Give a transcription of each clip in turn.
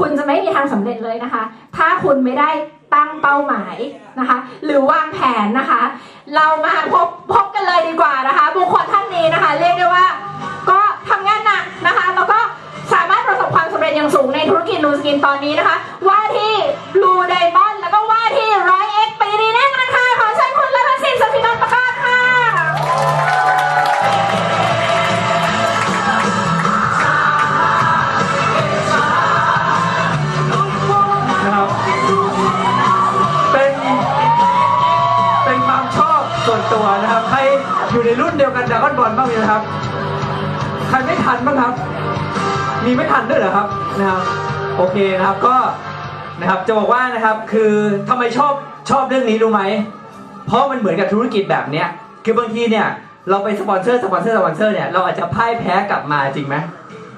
คุณจะไม่มีทางสำเร็จเลยนะคะ ถ้าคุณไม่ได้ตั้งเป้าหมายนะคะ หรือวางแผนนะคะ เรามาพบพบกันเลยดีกว่านะคะ บุคคลท่านนี้นะคะ เรียกได้ว่า ก็ทำงานหนักนะคะ แล้วก็สามารถประสบความสำเร็จอย่างสูงในธุรกิจนูสกินตอนนี้นะคะ ว่าที่ลูได อยู่ในรุ่นเดียวกันดราก้อนบอลบ้างไหมนะครับ ใครไม่ทันบ้างครับ มีไม่ทันด้วยเหรอครับนะครับโอเคนะครับก็นะครับจะบอกว่านะครับคือทำไมชอบชอบเรื่องนี้รู้ไหม เพราะมันเหมือนกับธุรกิจแบบเนี้ยคือบางทีเนี่ยเราไปสปอนเซอร์สปอนเซอร์สปอนเซอร์เนี่ยเราอาจจะพ่ายแพ้กลับมาจริงไหม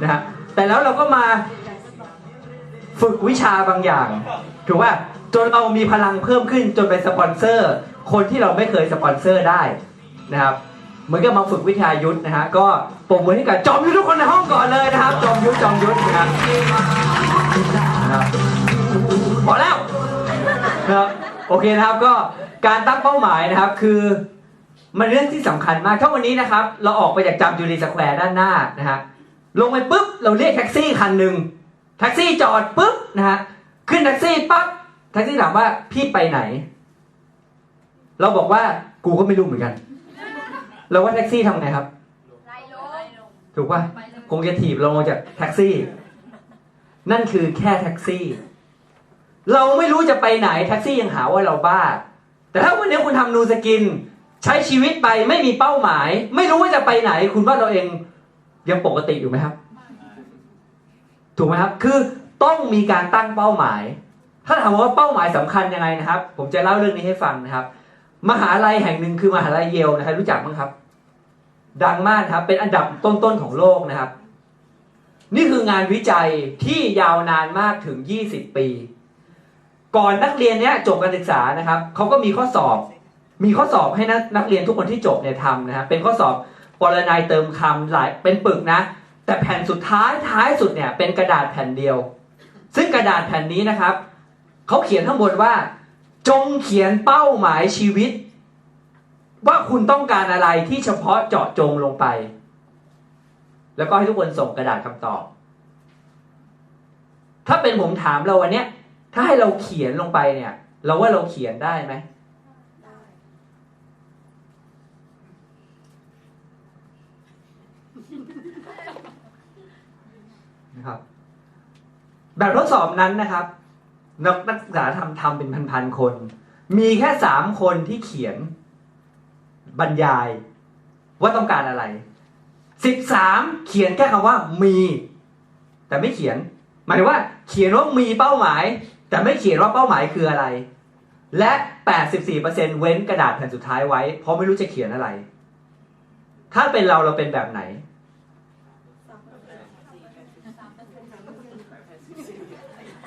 นะครับแต่แล้วเราก็มาฝึกวิชาบางอย่างถูกว่าจนเรามีพลังเพิ่มขึ้นจนเป็นสปอนเซอร์ คนที่เราไม่เคยสปอนเซอร์ได้นะครับ มือนกับมาฝึกวิทยายุทธนะฮะก็ปรบมือให้กับจอมยุทธทุกคนในห้องก่อนเลยนะครับจอมยุทธจอมยุทธนะครับพอแล้วนะครับโอเคนะครับก็การตั้งเป้าหมายนะครับคือมันเรื่องที่สำคัญมากถ้าวันนี้นะครับ เราออกไปจากจามจูรีสแควร์ด้านหน้านะฮะลงไปปุ๊บเราเรียกแท็กซี่คันหนึ่งแท็กซี่จอดปุ๊บนะฮะขึ้นแท็กซี่ปั๊บแท็กซี่ถามว่าพี่ไปไหน เราบอกว่ากูก็ไม่รู้เหมือนกัน เราว่าแท็กซี่ทำไงครับถูกป่ะคงจะถีบเราลงจากแท็กซี่ นั่นคือแค่แท็กซี่ เราไม่รู้จะไปไหนแท็กซี่ยังหาว่าเราบ้า แต่ถ้าวันนี้คุณทำนูสกิน ใช้ชีวิตไปไม่มีเป้าหมาย ไม่รู้ว่าจะไปไหน คุณว่าเราเองยังปกติอยู่ไหมครับ ถูกไหมครับ คือต้องมีการตั้งเป้าหมาย ถ้าถามว่าเป้าหมายสำคัญยังไงนะครับ ผมจะเล่าเรื่องนี้ให้ฟังนะครับ มหาลัยแห่งหนึ่งคือมหาลัยเยลนะครับรู้จักมั้งครับ ดังมากครับ เป็นอันดับต้นๆของโลกนะครับ นี่คืองานวิจัยที่ยาวนานมากถึง 20 ปี ก่อนนักเรียนเนี้ยจบการศึกษานะครับเขาก็มีข้อสอบ มีข้อสอบให้นักนักเรียนทุกคนที่จบเนี่ยทำนะครับเป็นข้อสอบปรนัยเติมคำหลายเป็นปึกนะ แต่แผ่นสุดท้ายท้ายสุดเนี่ยเป็นกระดาษแผ่นเดียว ซึ่งกระดาษแผ่นนี้นะครับเขาเขียนข้างบนว่า จงเขียนเป้าหมายชีวิต ว่าคุณต้องการอะไรที่เฉพาะเจาะจงลงไป แล้วก็ให้ทุกคนส่งกระดาษคำตอบ ถ้าเป็นผมถามเราวันนี้ถ้าให้เราเขียนลงไปเนี่ย เราว่าเราเขียนได้ไหมนะครับ แบบทดสอบนั้นนะครับ นักศึกษาทำทำเป็นพันๆคน มีแค่สามคนที่เขียน บรรยายว่าต้องการอะไรสิบสามเขียนแค่คำว่ามี แต่ไม่เขียน หมายถึงว่าเขียนว่ามีเป้าหมาย แต่ไม่เขียนว่าเป้าหมายคืออะไร และ 84%เว้นกระดาษแผ่นสุดท้ายไว้ เพราะไม่รู้จะเขียนอะไร ถ้าเป็นเราเราเป็นแบบไหน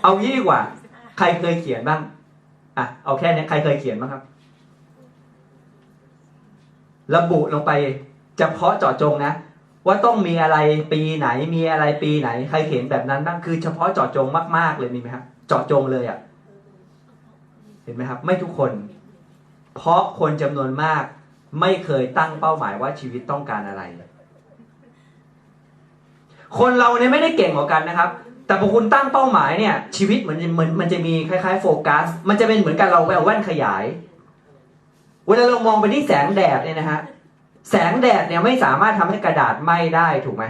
เอางี้ดีกว่า ใครเคยเขียนบ้าง อะ เอาแค่นี้ใครเคยเขียนบ้างครับ ระบุลงไปเฉพาะเจาะจงนะ ว่าต้องมีอะไรปีไหนมีอะไรปีไหน ใครเขียนแบบนั้นบ้างคือเฉพาะเจาะจงมากๆเลยมีไหมครับเจาะจงเลยอะ่ะเห็นไหมครับ ไม่ทุกคน เพราะคนจำนวนมากไม่เคยตั้งเป้าหมายว่าชีวิตต้องการอะไร คนเราเนี่ยไม่ได้เก่งกว่ากันนะครับ แต่พอคุณตั้งเป้าหมายเนี่ย ชีวิตเหมือนเหมือนมันจะมีคล้ายๆ โฟกัส มันจะเป็นเหมือนกับเราเอาแว่นขยาย เวลาเรามองไปที่แสงแดดเนี่ยนะฮะแสงแดดเนี่ยไม่สามารถทำให้กระดาษไหม้ได้ถูกไหม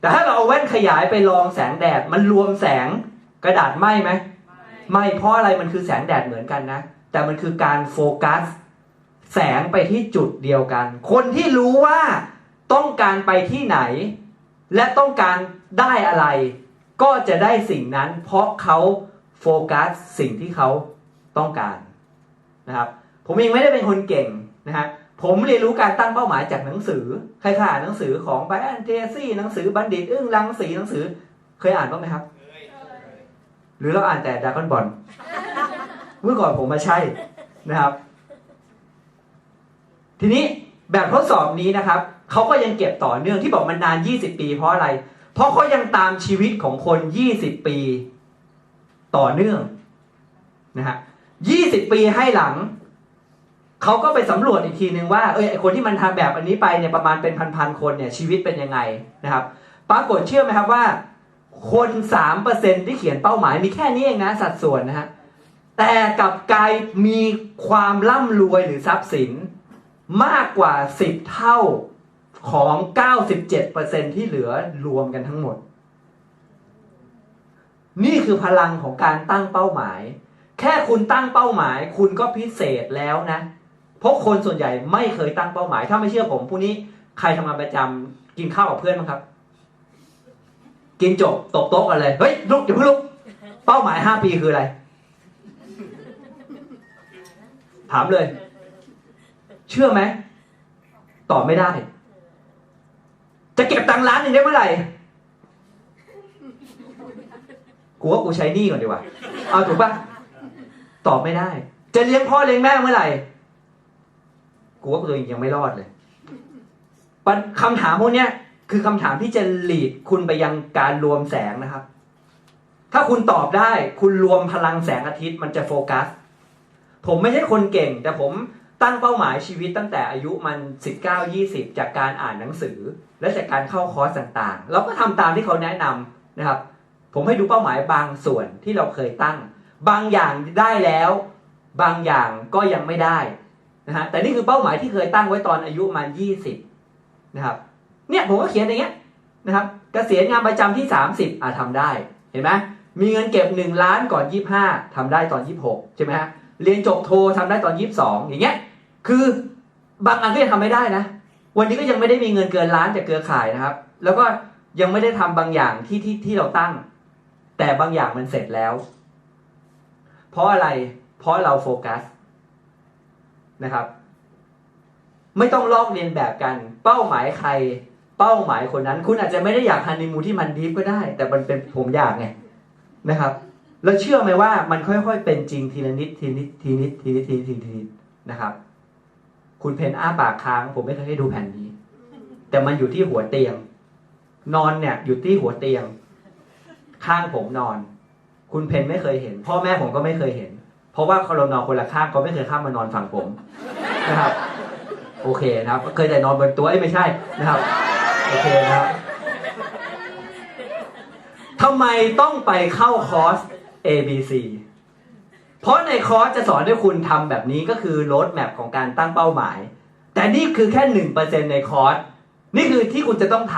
แต่ถ้าเราเอาแว่นขยายไปลองแสงแดดมันรวมแสงกระดาษไหม้ไหมไม่เพราะอะไรมันคือแสงแดดเหมือนกันนะ แต่มันคือการโฟกัส แสงไปที่จุดเดียวกัน คนที่รู้ว่าต้องการไปที่ไหน และต้องการได้อะไร ก็จะได้สิ่งนั้น เพราะเขาโฟกัสสิ่งที่เขาต้องการนะครับ ผมเองไม่ได้เป็นคนเก่งนะฮะผมเรียนรู้การตั้งเป้าหมายจากหนังสือใครเคยอ่านหนังสือของไบรอันเทซี่หนังสือบัณฑิตอึ้งรังสีหนังสือ เคยอ่านบ้างไหมครับ หรือเราอ่านแต่ดากอนบอลเมื่อก่อนผมมาใช่นะครับ ทีนี้แบบทดสอบนี้นะครับเขาก็ยังเก็บต่อเนื่องที่บอกมันนาน 20 ปีเพราะอะไร เพราะเขายังตามชีวิตของคน 20 ปีต่อเนื่องนะฮะยี่สิบปีให้หลัง เขาก็ไปสำรวจอีกทีนึงว่าเอยไอคนที่มันทำแบบอันนี้ไปเนี่ยประมาณเป็นพันๆคนเนี่ยชีวิตเป็นยังไงนะครับ ปรากฏเชื่อไหมครับว่า คนสามเปอร์เซ็นที่เขียนเป้าหมายมีแค่นี้เองนะสัดส่วนนะฮะแต่กับกายมีความร่ำรวยหรือทรัพย์สินมากกว่า 10 เท่าของ 97%ที่เหลือรวมกันทั้งหมด นี่คือพลังของการตั้งเป้าหมาย แค่คุณตั้งเป้าหมาย คุณก็พิเศษแล้วนะ เพราะคนส่วนใหญ่ไม่เคยตั้งเป้าหมาย ถ้าไม่เชื่อผมพรุ่งนี้ใครทำงานประจำกินข้าวกับเพื่อนบ้างครับ กินจบตบโต๊ะกันเลยเฮ้ยลุกอย่าเพิ่งลุกเป้าหมายห้าปีคืออะไร ถามเลย เชื่อไหมตอบไม่ได้ จะเก็บตังค์ล้านหนึ่งได้เมื่อไหร่กูว่ากูใช้หนี้ก่อนดีกว่าเอาถูกปะตอบไม่ได้ จะเลี้ยงพ่อเลี้ยงแม่เมื่อไหร่ กูว่ากูตัวเองยังไม่รอดเลยคำถามพวกนี้ยคือคำถามที่จะหลีดคุณไปยังการรวมแสงนะครับ ถ้าคุณตอบได้คุณรวมพลังแสงอาทิตย์มันจะโฟกัส ผมไม่ใช่คนเก่ง แต่ผมตั้งเป้าหมายชีวิตตั้งแต่อายุมัน 19 20 จากการอ่านหนังสือ และจากการเข้าคอร์สต่างๆ เราก็ทำตามที่เขาแนะนำนะครับ ผมให้ดูเป้าหมายบางส่วนที่เราเคยตั้ง บางอย่างได้แล้ว บางอย่างก็ยังไม่ได้ นะฮะแต่นี่คือเป้าหมายที่เคยตั้งไว้ตอนอายุมัน20 นะครับ เนี่ยผมก็เขียนอย่างเงี้ยนะครับเกษียณงานประจำที่ 30อะทำได้เห็นไหมมีเงินเก็บ 1 ล้านก่อน 25ทำได้ตอน 26 ใช่ไหมฮะเรียนจบโททำได้ตอน 22 อย่างเงี้ยคือบางอันก็ยังทำไม่ได้นะ วันนี้ก็ยังไม่ได้มีเงินเกินล้านจากเครือข่ายนะครับ แล้วก็ยังไม่ได้ทำบางอย่างที่ที่ที่เราตั้ง แต่บางอย่างมันเสร็จแล้ว เพราะอะไรเพราะเราโฟกัส นะครับ ไม่ต้องลอกเรียนแบบกัน เป้าหมายใคร เป้าหมายคนนั้น คุณอาจจะไม่ได้อยากฮันนีมูนที่มันดีฟก็ได้ แต่มันเป็นผมอยากไงนะครับ แล้วเชื่อไหมว่ามันค่อยๆ เป็นจริงทีละนิดทีนิดทีนิดทีนิดทีนิดทีนิดทีนิดนะครับ คุณเพนอ้าปากค้าง ผมไม่เคยให้ดูแผ่นนี้ แต่มันอยู่ที่หัวเตียง นอนเนี่ย อยู่ที่หัวเตียง ข้างผมนอน คุณเพนไม่เคยเห็น พ่อแม่ผมก็ไม่เคยเห็น เพราะว่าเขาเรานอนคนละข้างเขาไม่เคยข้ามมานอนฝั่งผมนะครับ โอเคนะครับ เคยแต่นอนบนตัวเอ้ไม่ใช่นะครับ โอเคนะครับทำไมต้องไปเข้าคอร์ส A B C เพราะในคอร์สจะสอนให้คุณทำแบบนี้ก็คือโรดแมพของการตั้งเป้าหมาย แต่นี่คือแค่หนึ่งเปอร์เซ็นในคอร์ส นี่คือที่คุณจะต้องท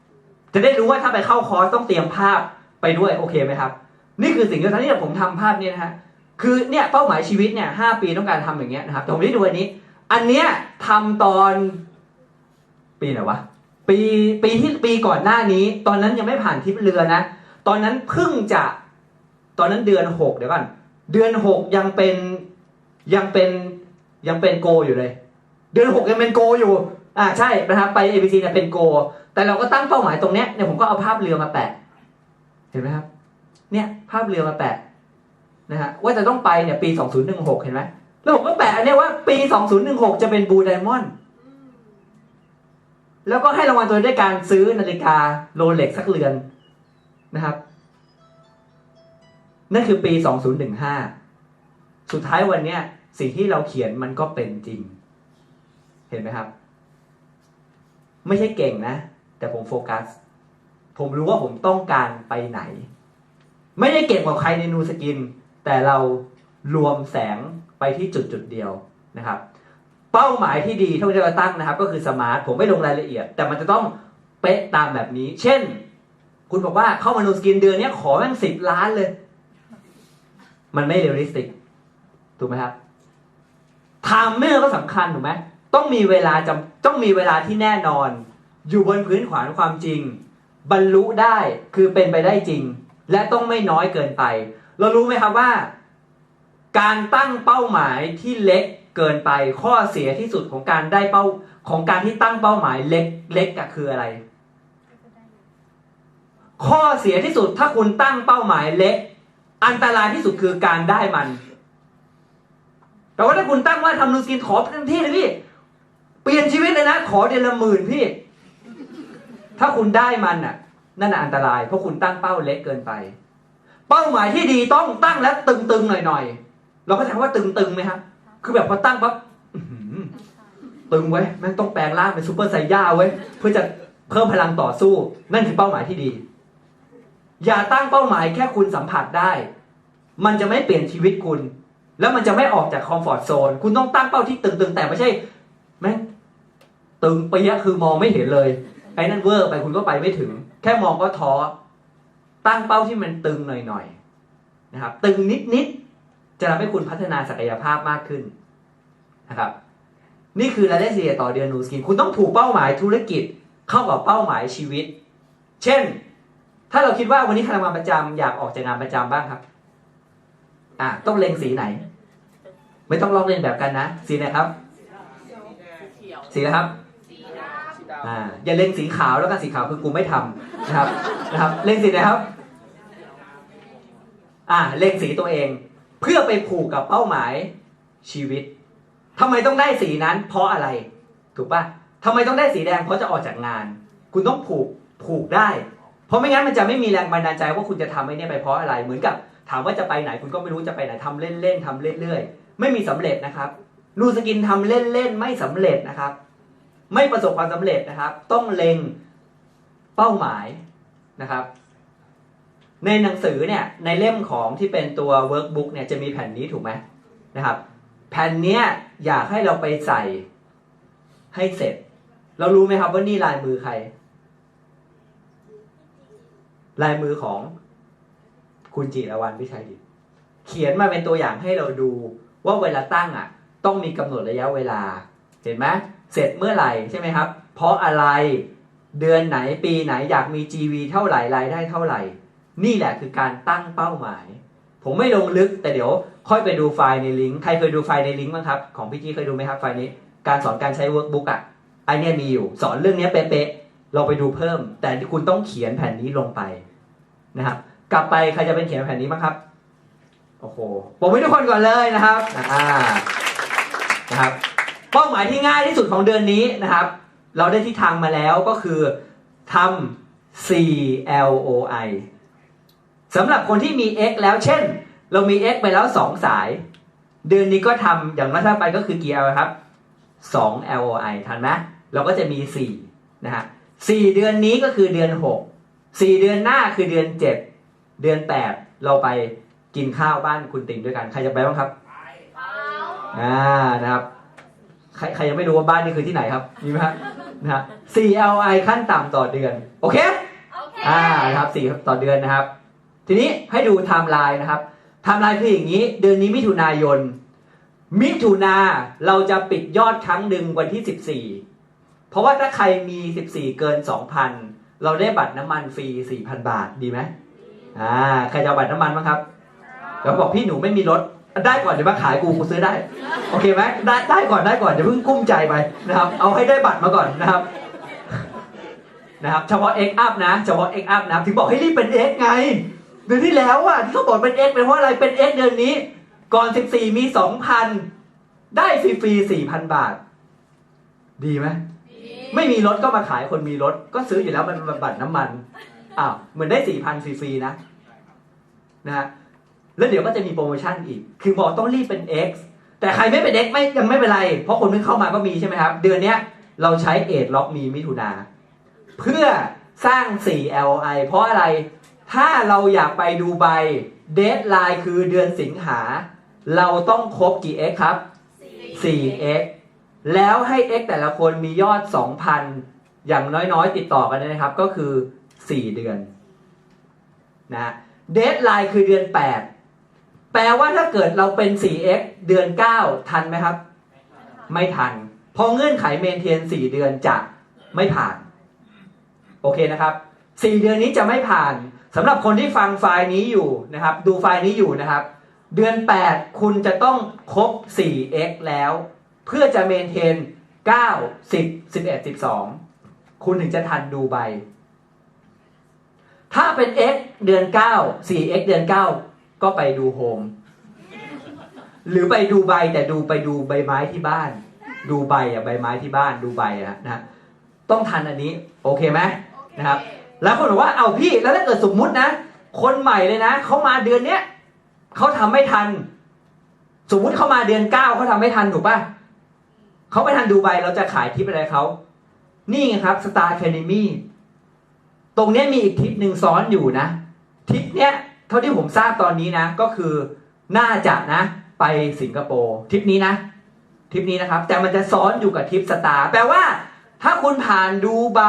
ำจะได้รู้ว่าถ้าไปเข้าคอร์สต้องเตรียมภาพไปด้วยโอเคไหมครับ นี่คือสิ่งที่ตอนนี้ผมทำภาพนี้นะฮะ คือเนี่ยเป้าหมายชีวิตเนี่ยห้าปีต้องการทำอย่างเงี้ยนะครับแต่ผมได้ดูอันนี้ อันเนี้ยทำตอน ปีไหนวะปีปีที่ปีก่อนหน้านี้ ตอนนั้นยังไม่ผ่านทิปเรือนะ ตอนนั้นเพิ่งจะ ตอนนั้นเดือนหกเดี๋ยวก่อนเดือนหกยังเป็นยังเป็นยังเป็นโกอยู่เลย เดือนหกยังเป็นโกอยู่ อ่าใช่นะครับไป ABC เนี่ยเป็นโก แต่เราก็ตั้งเป้าหมายตรงเนี้ยเนี่ยผมก็เอาภาพเรือมาแปะ เห็นไหมครับ เนี่ย ภาพเรือมาแปะ นะฮะว่าจะต้องไปเนี่ยปี 2016 เห็นไหมแล้วผมก็แปะอันเนี้ยว่าปี 2016 จะเป็นบูไดมอนด์แล้วก็ให้รางวัลตัวด้วยการซื้อนาฬิกาโรเล็กสักเรือนนะครับ นั่นคือปี 2015 สุดท้ายวันเนี้ยสิ่งที่เราเขียนมันก็เป็นจริง เห็นไหมครับ ไม่ใช่เก่งนะ แต่ผมโฟกัส ผมรู้ว่าผมต้องการไปไหน ไม่ได้เก่งกว่าใครในนูสกิน แต่เรารวมแสงไปที่จุดจุดเดียวนะครับ เป้าหมายที่ดีที่เราตั้งนะครับ ก็คือสมาร์ทผมไม่ลงรายละเอียด แต่มันจะต้องเป๊ะตามแบบนี้ เช่น คุณบอกว่าเข้ามานูสกินเดือนนี้ขอแม่งสิบล้านเลย มันไม่เรียลลิสติกถูกไหมครับไทม์เมอร์ก็สำคัญถูกไหมต้องมีเวลาจำต้องมีเวลาที่แน่นอน อยู่บนพื้นฐานความจริง บรรลุได้คือเป็นไปได้จริง และต้องไม่น้อยเกินไป เรารู้ไหมครับว่า การตั้งเป้าหมายที่เล็กเกินไปข้อเสียที่สุดของการได้เป้าของการที่ตั้งเป้าหมายเล็กเล็กก็คืออะไร ข้อเสียที่สุดถ้าคุณตั้งเป้าหมายเล็ก อันตรายที่สุดคือการได้มัน แต่ว่าถ้าคุณตั้งว่าทำนูสกินขอเต็มที่เลยพี่เปลี่ยนชีวิตเลยนะขอเดือนละหมื่นพี่ ถ้าคุณได้มันอะ นั่นอันตรายเพราะคุณตั้งเป้าเล็กเกินไป เป้าหมายที่ดีต้องตั้งและตึงๆหน่อยๆเราก็ถามว่าตึงๆไหมครับคือแบบพอตั้งปั๊บอื้อหือตึงไว้ยแม่งต้องแปลงร่างเป็นซูเปอร์ไซย่าเว้ยเพื่อจะเพิ่มพลังต่อสู้ นั่นคือเป้าหมายที่ดี อย่าตั้งเป้าหมายแค่คุณสัมผัสได้ มันจะไม่เปลี่ยนชีวิตคุณ แล้วมันจะไม่ออกจากคอมฟอร์ทโซนคุณต้องตั้งเป้าที่ตึงๆ แต่ไม่ใช่แม่งตึงไปะคือมองไม่เห็นเลยไอ้นั่นเวอร์ไปคุณก็ไปไม่ถึง แค่มองก็ท้อ ตั้งเป้าที่มันตึงหน่อยๆนะครับ ตึงนิดๆจะทำให้คุณพัฒนาศักยภาพมากขึ้นนะครับ นี่คือรายได้เฉลี่ยต่อเดือนนูสกิน คุณต้องผูกเป้าหมายธุรกิจเข้ากับเป้าหมายชีวิต เช่น ถ้าเราคิดว่าวันนี้ใครทำงานประจำอยากออกจากงานประจำบ้างครับ อะต้องเล็งสีไหน ไม่ต้องลอกเลียนแบบกันนะสีไหนครับ สีอะไรครับอ่าอย่าเล็งสีขาวแล้วกันสีขาวคือกูไม่ทำนะครับนะครับ เล็งสีไหนครับ อ่าเล็งสีตัวเอง เพื่อไปผูกกับเป้าหมายชีวิตทำไมต้องได้สีนั้น เพราะอะไร ถูกปะทำไมต้องได้สีแดงเพราะจะออกจากงาน คุณต้องผูกผูกได้ เพราะไม่งั้นมันจะไม่มีแรงบันดาลใจว่าคุณจะทำไอ้เนี่ยไปเพราะอะไรเหมือนกับถามว่าจะไปไหนคุณก็ไม่รู้จะไปไหนทำเล่นๆทำเรื่อยๆ ไม่มีสำเร็จนะครับนูสกินทำเล่นๆไม่สำเร็จนะครับ ไม่ประสบความสำเร็จนะครับ ต้องเล็งเป้าหมายนะครับ ในหนังสือเนี่ยในเล่มของที่เป็นตัว workbook เนี่ยจะมีแผ่นนี้ถูกไหมนะครับ แผ่นเนี้ยอยากให้เราไปใส่ให้เสร็จ เรารู้ไหมครับว่านี่ลายมือใคร ลายมือของคุณจิรวรรณวิชัยดิเขียนมาเป็นตัวอย่างให้เราดูว่าเวลาตั้งอะ ต้องมีกำหนดระยะเวลา เห็นไหมเสร็จเมื่อไหร่ใช่ไหมครับ เพราะอะไรเดือนไหนปีไหนอยากมี GV เท่าไหร่รายได้เท่าไหร่ นี่แหละคือการตั้งเป้าหมาย ผมไม่ลงลึกแต่เดี๋ยวค่อยไปดูไฟล์ในลิงก์ใครเคยดูไฟล์ในลิงก์บ้างครับ ของพี่จี้เคยดูไหมครับไฟล์นี้ การสอนการใช้ workbook อะไอเนี้ยมีอยู่ สอนเรื่องเนี้ยเป๊ะๆเราไปดูเพิ่ม แต่คุณต้องเขียนแผ่นนี้ลงไปนะครับ กลับไปใครจะเป็นเขียนแผ่นนี้บ้างครับโอ้โหผมให้ทุกคนก่อนเลยนะครับนะครับ เป้าหมายที่ง่ายที่สุดของเดือนนี้นะครับ เราได้ที่ทางมาแล้วก็คือทำ CLOI สำหรับคนที่มี X แล้วเช่น เรามี X ไปแล้ว 2 สาย เดือนนี้ก็ทำอย่างน้อยถ้าไปก็คือกี่ L ครับ 2 LOI ทันไหมเราก็จะมี 4 นะฮะ4เดือนนี้ก็คือเดือน 6 4 เดือนหน้าคือเดือน 7 เดือน 8 เราไปกินข้าวบ้านคุณติ่งด้วยกัน ใครจะไปบ้างครับอ่านะครับใครใครยังไม่รู้ว่าบ้านนี่คือที่ไหนครับมีไหมครับนะฮะ 4LI ขั้นต่ำต่อเดือน โอเคอ่านะครับสี่ต่อเดือนนะครับ ทีนี้ให้ดูไทม์ไลน์นะครับไทม์ไลน์คืออย่างนี้ เดือนนี้มิถุนายน มิถุนาเราจะปิดยอดครั้งหนึ่งวันที่ 14 เพราะว่าถ้าใครมี 14 เกิน 2,000 เราได้บัตรน้ำมันฟรี 4,000 บาทดีไหมอ่าใครจะบัตรน้ำมันบ้างครับแล้วบอกพี่หนูไม่มีรถได้ก่อนเดี๋ยวมาขายกูกูซื้อได้ โอเคไหมได้ได้ก่อนได้ก่อนอย่าเพิ่งกุ้มใจไปนะครับ เอาให้ได้บัตรมาก่อนนะครับนะครับเฉพาะ X up นะเฉพาะ X up นะถึงบอกให้รีบเป็น X ไง เดือนที่แล้วอะที่เขาบอกเป็น X เป็นเพราะอะไรเป็น X เดือนนี้ ก่อน 14 มี 2,000 ได้ฟรีๆ4,000 บาท ดีไหมไม่มีรถก็มาขายคนมีรถ ก็ซื้ออยู่แล้วมันเป็นบัตรน้ำมันอ้าวเหมือนได้ 4,000 ฟรีๆนะนะฮะแล้วเดี๋ยวก็จะมีโปรโมชั่นอีก คือบอกต้องรีบเป็น X แต่ใครไม่เป็น X ไม่ยังไม่เป็นไร เพราะคนเพิ่งเข้ามาก็มีใช่ไหมครับ เดือนเนี้ยเราใช้เอทล็อกมีมิถุนาเพื่อสร้าง 4 LI เพราะอะไร ถ้าเราอยากไปดูใบเดทไลน์คือเดือนสิงหา เราต้องครบกี่ X ครับ 4x แล้วให้ x แต่ละคนมียอด 2,000 อย่างน้อยๆ ติดต่อกันนะครับ ก็คือ 4 เดือนนะเดทไลน์คือเดือน 8 แปลว่าถ้าเกิดเราเป็น 4x เดือน 9 ทันไหมครับ ไม่ทันพราะเงื่อนไขเมนเทน 4 เดือนจะไม่ผ่าน โอเคนะครับ 4 เดือนนี้จะไม่ผ่าน สำหรับคนที่ฟังไฟล์นี้อยู่นะครับ ดูไฟล์นี้อยู่นะครับ เดือน 8 คุณจะต้องครบ 4x แล้ว เพื่อจะเมนเทน 9 10 11 12 คุณถึงจะทันดูใบ ถ้าเป็น x เดือน 9 4x เดือน 9 ก็ไปดูโฮมหรือไปดูใบแต่ดูไปดูใบไม้ที่บ้าน ดูใบอะใบไม้ที่บ้านดูใบอะนะต้องทันอันนี้ โอเคไหมนะครับ แล้วคนบอกว่าเอาพี่แล้วถ้าเกิดสมมุตินะ คนใหม่เลยนะเขามาเดือนเนี้ยเขาทำไม่ทัน สมมุติเขามาเดือนเก้าเขาทำไม่ทันถูกป่ะเขาไม่ทันดูใบเราจะขายทิปอะไรเขานี่ไงครับ Star Academy ตรงเนี้ยมีอีกทิปหนึ่งซ้อนอยู่นะ ทิปเนี้ยเท่าที่ผมทราบตอนนี้นะ ก็คือน่าจะนะ ไปสิงคโปร์ทิปนี้นะ ทิปนี้นะครับ แต่มันจะซ้อนอยู่กับทิปสตาร์แปลว่า ถ้าคุณผ่านดูใบ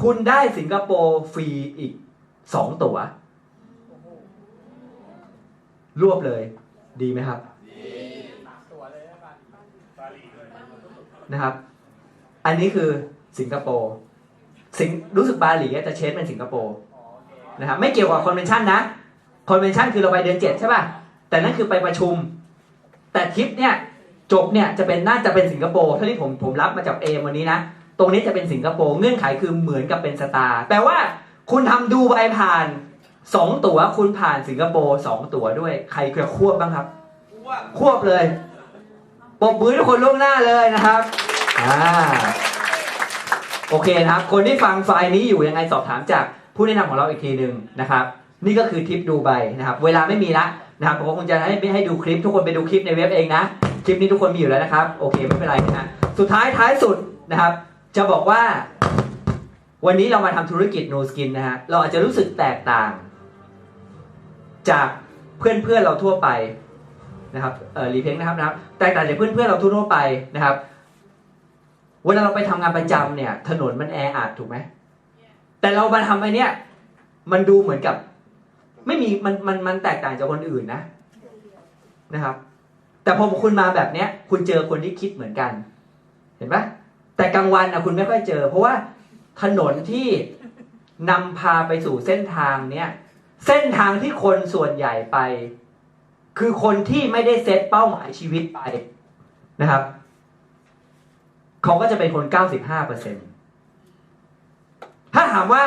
คุณได้สิงคโปร์ฟรีอีกสองตั๋ว รวบเลย ดีไหมครับนะครับ อันนี้คือสิงคโปร์สิงรู้สึกบาหลีจะเชนเป็นสิงคโปร์นะครับไม่เกี่ยวกับคอนเวนชั่นนะคอนเวนชั่นคือเราไปเดือนเจ็ดใช่ป่ะ แต่นั่นคือไปประชุม แต่ทริปเนี่ยจบเนี่ยจะเป็นน่าจะเป็นสิงคโปร์เท่าที่ผมผมรับมาจากเอมวันนี้นะ ตรงนี้จะเป็นสิงคโปร์เงื่อนไขคือเหมือนกับเป็นสตาร์แปลว่าคุณทำดูใบผ่านสองตั๋วคุณผ่านสิงคโปร์สองตั๋วด้วย ใครจะควบบ้างครับ ควบเลยปรบมือทุกคนล่วงหน้าเลยนะครับอ่าโอเคนะครับ คนที่ฟังไฟล์นี้อยู่ยังไงสอบถามจากผู้แนะนำของเราอีกทีหนึ่งนะครับ นี่ก็คือทริปดูใบนะครับ เวลาไม่มีละนะครับผมคงจะให้ให้ดูคลิป ทุกคนไปดูคลิปในเว็บเองนะ คลิปนี้ทุกคนมีอยู่แล้วนะครับ โอเคไม่เป็นไรนะฮะสุดท้ายท้ายสุดนะครับ จะบอกว่า วันนี้เรามาทำธุรกิจ No Skin นะฮะ เราอาจจะรู้สึกแตกต่าง จากเพื่อนเพื่อนเราทั่วไปนะครับเออรีเพงนะครับนะครับ แตกต่างจากเพื่อนเพื่อนเราทั่วไปนะครับเวลาเราไปทำงานประจำเนี่ย ถนนมันแออัดถูกไหมแต่เรามาทำไปเนี่ยมันดูเหมือนกับ ไม่มีมันมันมันแตกต่างจากคนอื่นนะนะครับ แต่พอคุณมาแบบเนี้ย คุณเจอคนที่คิดเหมือนกัน เห็นปะ แต่กลางวันนะคุณไม่ค่อยเจอ เพราะว่าถนนที่นำพาไปสู่เส้นทางเนี้ยเส้นทางที่คนส่วนใหญ่ไป คือคนที่ไม่ได้เซตเป้าหมายชีวิตไปนะครับเขาก็จะเป็นคน95เปอร์เซ็นถ้าถามว่า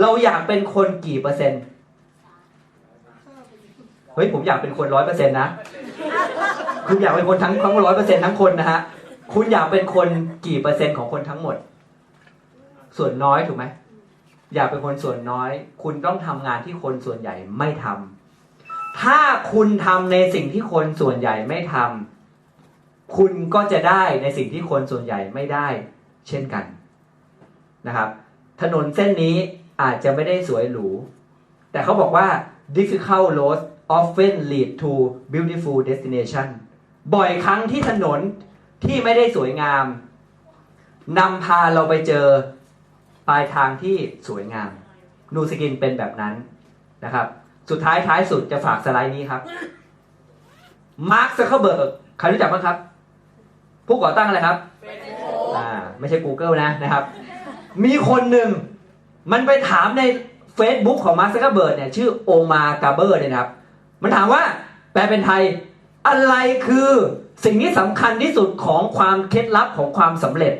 เราอยากเป็นคนกี่เปอร์เซ็นต์เฮ้ยผมอยากเป็นคนร้อยเปอร์เซ็นต์นะคุณอยากเป็นคนทั้งทั้งร้อยเปอร์เซ็นต์ทั้งคนนะฮะ คุณอยากเป็นคนกี่เปอร์เซ็นต์ของคนทั้งหมด ส่วนน้อยถูกไหมอยากเป็นคนส่วนน้อย คุณต้องทำงานที่คนส่วนใหญ่ไม่ทำถ้าคุณทำในสิ่งที่คนส่วนใหญ่ไม่ทำคุณก็จะได้ในสิ่งที่คนส่วนใหญ่ไม่ได้ เช่นกันนะครับ ถนนเส้นนี้อาจจะไม่ได้สวยหรู แต่เขาบอกว่า difficult roads often lead to beautiful destination บ่อยครั้งที่ถนน ที่ไม่ได้สวยงามนำพาเราไปเจอปลายทางที่สวยงาม นูสกินเป็นแบบนั้นนะครับ สุดท้ายท้ายสุดจะฝากสไลด์นี้ครับมาร์คซักเคอร์เบิร์กใครรู้จักบ้างครับ ผู้ก่อตั้งอะไรครับอ่าไม่ใช่ Google นะนะครับ มีคนหนึ่งมันไปถามใน Facebook ของมาร์คซักเคอร์เบิร์กเนี่ยชื่อโอมากาเบอร์เนี่ยนะครับ มันถามว่าแปลเป็นไทยอะไรคือ สิ่งที่สำคัญที่สุดของความเคล็ดลับของความสำเร็จ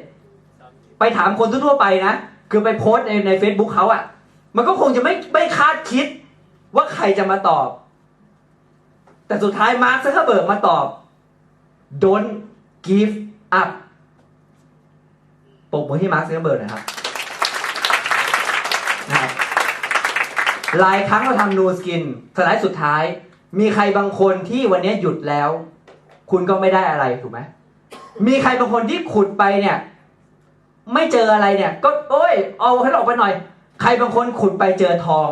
ไปถามคนทั่วไปนะ คือไปโพสในใน Facebook เขาอะ่ะ มันก็คงจะไม่ไม่คาดคิดว่าใครจะมาตอบ แต่สุดท้ายมาร์คซักเคเบิร์กมาตอบ don't give up ปรบมือให้มาร์คซักเคเบิร์กนะครับนะครับหลายครั้งเราทำนูสกินสไลด์สุดท้าย มีใครบางคนที่วันนี้หยุดแล้ว คุณก็ไม่ได้อะไรถูกไหมมีใครบางคนที่ขุดไปเนี่ย ไม่เจออะไรเนี่ย ก็โอ้ย เอาให้ออกไปหน่อย ใครบางคนขุดไปเจอทอง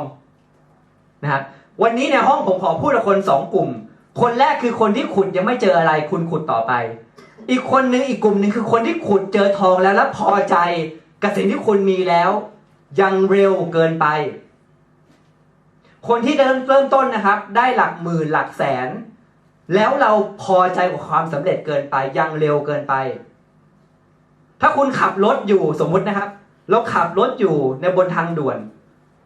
นะครับวันนี้ในห้องผมขอพูดกับคนสองกลุ่ม คนแรกคือคนที่ขุดยังไม่เจออะไร คุณขุดต่อไป อีกคนนึงอีกกลุ่มหนึ่งคือคนที่ขุดเจอทองแล้วแล้วพอใจกับสิ่งที่คุณมีแล้ว ยังเร็วเกินไป คนที่เริ่มเริ่มต้นนะครับ ได้หลักหมื่นหลักแสน แล้วเราพอใจกับความสำเร็จเกินไปยังเร็วเกินไป ถ้าคุณขับรถอยู่สมมุตินะครับเราขับรถอยู่ในบนทางด่วน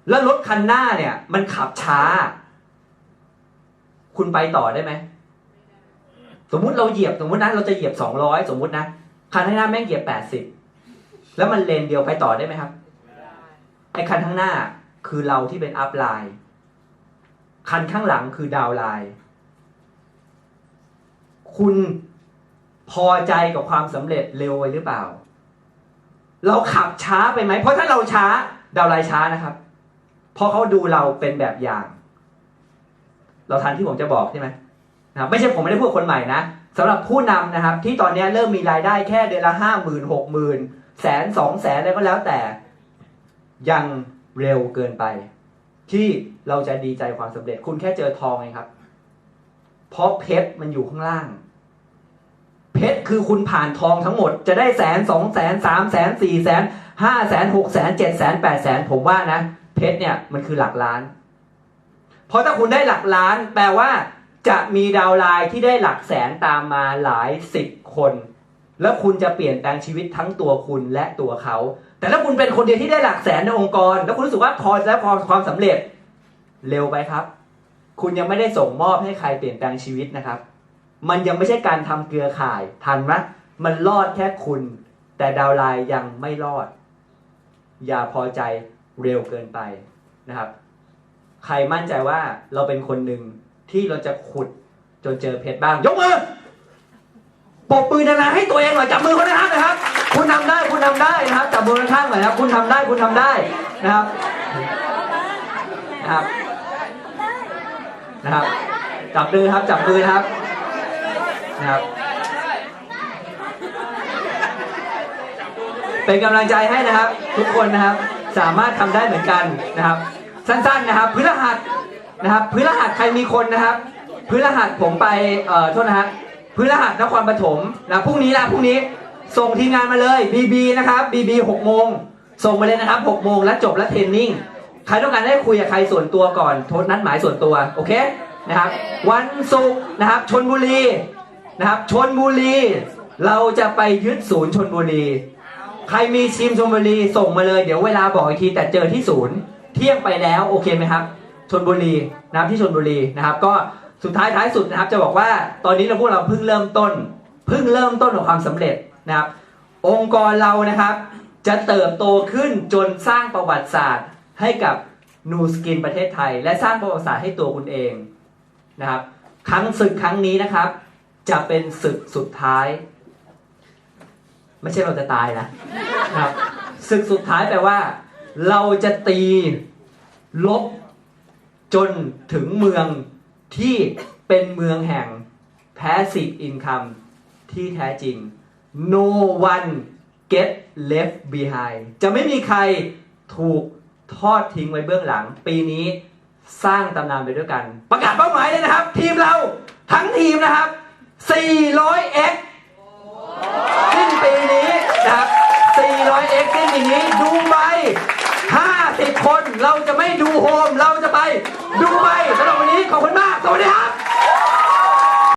แล้วรถคันหน้าเนี่ย มันขับช้า คุณไปต่อได้ไหมสมมุติเราเหยียบสมมุตินะเราจะเหยียบสองร้อยสมมุตินะคันข้างหน้าแม่งเหยียบแปดสิบแล้วมันเลนเดียวไปต่อได้ไหมครับไอ้คันข้างหน้าคือเราที่เป็นอัพไลน์คันข้างหลังคือดาวไลน์ คุณพอใจกับความสำเร็จเร็วไปหรือเปล่า เราขับช้าไปไหม เพราะถ้าเราช้าดาวไลช้านะครับ เพราะเขาดูเราเป็นแบบอย่าง เราทันที่ผมจะบอกใช่ไหมนะไม่ใช่ผมไม่ได้พูดคนใหม่นะสำหรับผู้นำนะครับ ที่ตอนนี้เริ่มมีรายได้แค่เดือนละห้าหมื่นหกหมื่นแสนสองแสนอะไรก็แล้วแต่ ยังเร็วเกินไป ที่เราจะดีใจความสำเร็จ คุณแค่เจอทองเองครับ เพราะเพชรมันอยู่ข้างล่าง เพชรคือคุณผ่านทองทั้งหมด จะได้แสนสองแสนสามแสนสี่แสนห้าแสนหกแสนเจ็ดแสนแปดแสนผมว่านะ เพชรเนี่ยมันคือหลักล้าน เพราะถ้าคุณได้หลักล้าน แปลว่า จะมีดาวไลน์ที่ได้หลักแสนตามมาหลายสิบคน แล้วคุณจะเปลี่ยนแปลงชีวิตทั้งตัวคุณและตัวเขา แต่ถ้าคุณเป็นคนเดียวที่ได้หลักแสนในองค์กร แล้วคุณรู้สึกว่าพอแล้วความความสำเร็จเร็วไปครับ คุณยังไม่ได้ส่งมอบให้ใครเปลี่ยนแปลงชีวิตนะครับ มันยังไม่ใช่การทำเกลือข่ายทันไหมมันรอดแค่คุณ แต่ดาวไลน์ยังไม่รอด อย่าพอใจเร็วเกินไปนะครับ ใครมั่นใจว่าเราเป็นคนหนึ่งที่เราจะขุดจนเจอเพชรบ้าง ยกมือปกปืนนาให้ตัวเองหน่อยจับมือคนข้างๆหนะครับ คุณทำได้คุณทำได้นะครับจับมือข้างหน่อยนะครับ คุณทำได้คุณทำได้นะครับนะครับนะครับจับมือครับจับมือครับ นะครับเป็นกำลังใจให้นะครับ ทุกคนนะครับสามารถทำได้เหมือนกันนะครับ สั้นๆนะครับพฤหัสนะครับพฤหัสใครมีคนนะครับพฤหัสผมไปเอ่อโทษนะฮะพฤหัสนครปฐมนะพรุ่งนี้นะพรุ่งนี้ส่งทีมงานมาเลยบีบีนะครับบีบีหกโมงส่งมาเลยนะครับหกโมงแล้วจบแล้วเทรนนิ่งใครต้องการได้คุยกับใครส่วนตัวก่อนโทษนัดหมายส่วนตัวโอเคนะครับ วันศุกร์นะครับชนบุรี นะครับชนบุรี เราจะไปยึดศูนย์ชนบุรี ใครมีทีมชลบุรีส่งมาเลย เดี๋ยวเวลาบอกอีกทีแต่เจอที่ศูนย์เที่ยงไปแล้วโอเคไหมครับชนบุรีนะครับที่ชนบุรีนะครับ ก็สุดท้ายท้ายสุดนะครับ จะบอกว่าตอนนี้เราพวกเราเพิ่งเริ่มต้นเพิ่งเริ่มต้นของความสำเร็จนะครับ องค์กรเรานะครับ จะเติบโตขึ้นจนสร้างประวัติศาสตร์ให้กับนูสกินประเทศไทย และสร้างประวัติศาสตร์ให้ตัวคุณเองนะครับ ครั้งศึกครั้งนี้นะครับ จะเป็นศึกสุดท้าย ไม่ใช่เราจะตายนะครับศึกสุดท้ายแปลว่า เราจะตีลบจนถึงเมืองที่เป็นเมืองแห่ง passive income ที่แท้จริง no one get left behind จะไม่มีใครถูกทอดทิ้งไว้เบื้องหลัง ปีนี้สร้างตำนานไปด้วยกัน ประกาศเป้าหมายเลยนะครับ ทีมเราทั้งทีมนะครับ 400x สิ้นปีนี้นะครับ 400x สิ้นปีนี้ดูไป 50 คนเราจะไม่ดูโฮม เราจะไปดูไปสำหรับวันนี้ขอบคุณมาก สวัสดีครับ